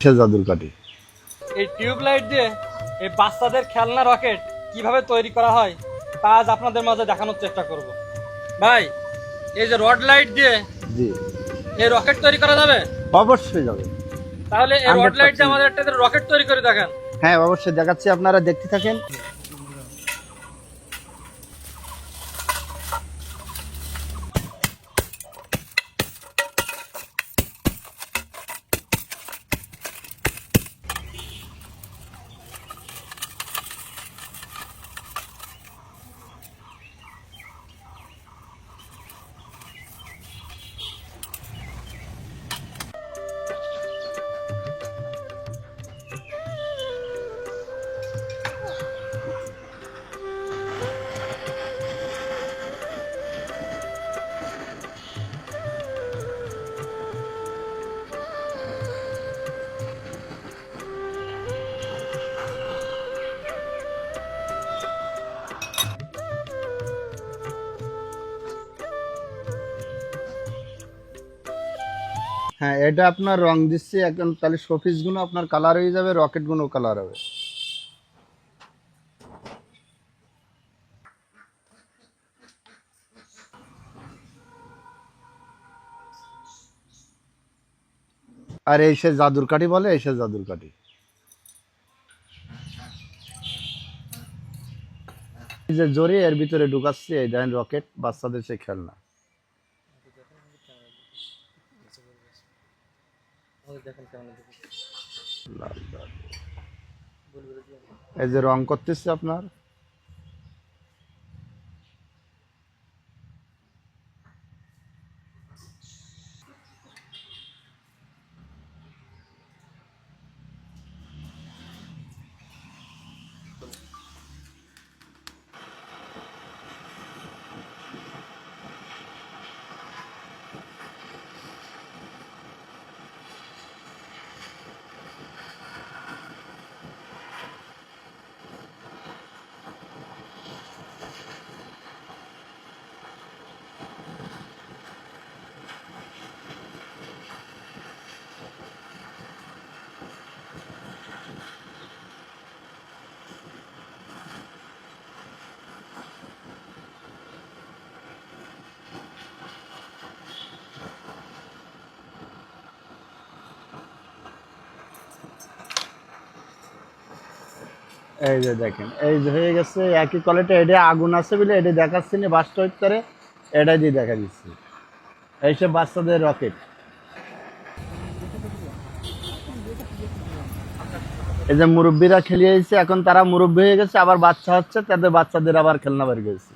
সে জাদুর কাঠি। এই টিউব লাইট দিয়ে এই বাচ্চাদের খেলনা রকেট কীভাবে তৈরি করা হয় তা আজ আপনাদের মাঝে দেখানোর চেষ্টা করব। ভাই এই যে রড লাইট দিয়ে জি। এই রকেট তৈরি করা যাবে? অবশ্যই যাবে। তাহলে এই রড লাইট দিয়ে আমাদের একটা রকেট তৈরি করে দেখান। হ্যাঁ অবশ্যই দেখাচ্ছি আপনারা দেখতে থাকেন। হ্যাঁ এটা আপনার রং দিচ্ছি, এখন তাহলে শোপিসগুলো আপনার কালার হয়ে যাবে রকেটগুলো কালার হবে। আর এই সে জাদুর কাঠি বলে, এই সে জাদুর কাঠি। যে জোরে, এর ভিতরে ঢুকাচ্ছে, এই দেখেন রকেট বাচ্চাদের সে খেলনা। এই যে রং করতেছে আপনার? এই যে দেখেন, এই যে হয়ে গেছে, একই কলেটে এটা আগুন আছে বলে এটা দেখাচ্ছি না বাস্ট করে এটা দিয়ে দেখা দিচ্ছি। এইসব বাচ্চাদের রকেট। এই যে মুরব্বীরা খেলিয়েছে এখন তারা মুরব্বী হয়ে গেছে, আবার বাচ্চা হচ্ছে, তাদের বাচ্চাদের আবার খেলনা বাড়ি গেছে